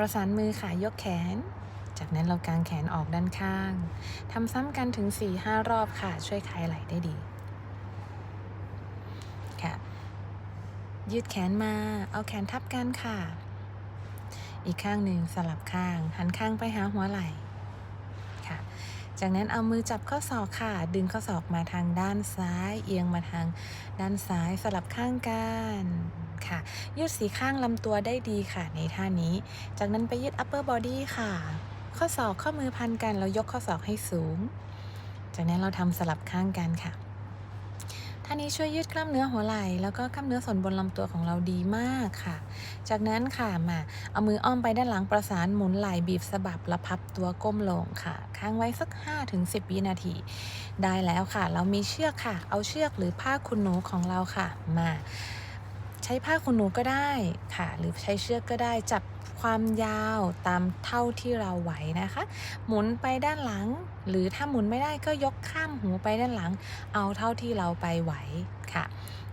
ประสานมือค่ะยกแขน จากนั้นเรากางแขนออกด้านข้างทำซ้ำกันถึง 4-5 รอบค่ะ ช่วยคลายไหล่ได้ดี ค่ะ ยืดแขนมา เอาแขนทับกันค่ะ อีกข้างหนึ่งสลับข้าง หันข้างไปหาหัวไหล่ จากนั้นเอามือจับข้อศอกค่ะ ดึงข้อศอกมาทางด้านซ้าย เอียงมาทางด้านซ้ายสลับข้างกันค่ะยืดสีข้างลำตัวได้ดีค่ะในท่านี้ จากนั้นไปยืด upper body ค่ะ ข้อศอกข้อมือพันกันแล้วยกข้อศอกให้สูง จากนั้นเราทำสลับข้างกันค่ะ ท่านี้ช่วยยืดกล้ามเนื้อหัวไหล่แล้วก็กล้ามเนื้อส่วนบนลำตัวของเราดีมากค่ะ จากนั้นค่ะมาเอามืออ้อมไปด้านหลังประสานหมุนไหล่บีบสะบับและพับตัวก้มลงค่ะ ค้างไว้สัก 5-10 วินาที ได้แล้วค่ะ เรามีเชือกค่ะ เอาเชือกหรือผ้าขนหนูของเราค่ะ มา ช้ผ้าขนหนูก็ได้ค่ะ หรือใช้เชือกก็ได้จับความยาวตามเท่าที่เราไหวนะคะ หมุนไปด้านหลัง หรือถ้าหมุนไม่ได้ก็ยกข้ามหูไปด้านหลัง เอาเท่าที่เราไปไหวค่ะ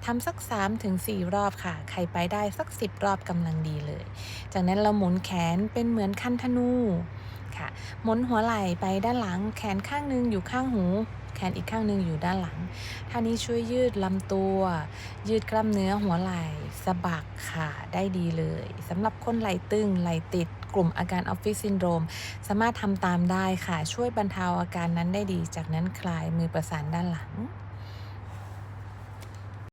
ทำสัก 3-4รอบค่ะ ใครไปได้สัก 10 รอบกำลังดีเลย จากนั้นเราหมุนแขนเป็นเหมือนคันธนู ค่ะหมุนหัวไหล่ไปด้านหลัง แขนข้างหนึงอยู่ข้างหู แขนอีกข้างหนึงอยู่ด้านหลัง ท่านี้ช่วยยืดลำตัว ยืดกล้ามเนื้อหัวไหล่สะบักค่ะ ได้ดีเลยสำหรับคนไหล่ตึงไหล่ติดกลุ่มอาการออฟฟิศซินโดรม สามารถทำตามได้ค่ะ ช่วยบรรเทาอาการนั้นได้ดี จากนั้นคลายมือประสานด้านหลัง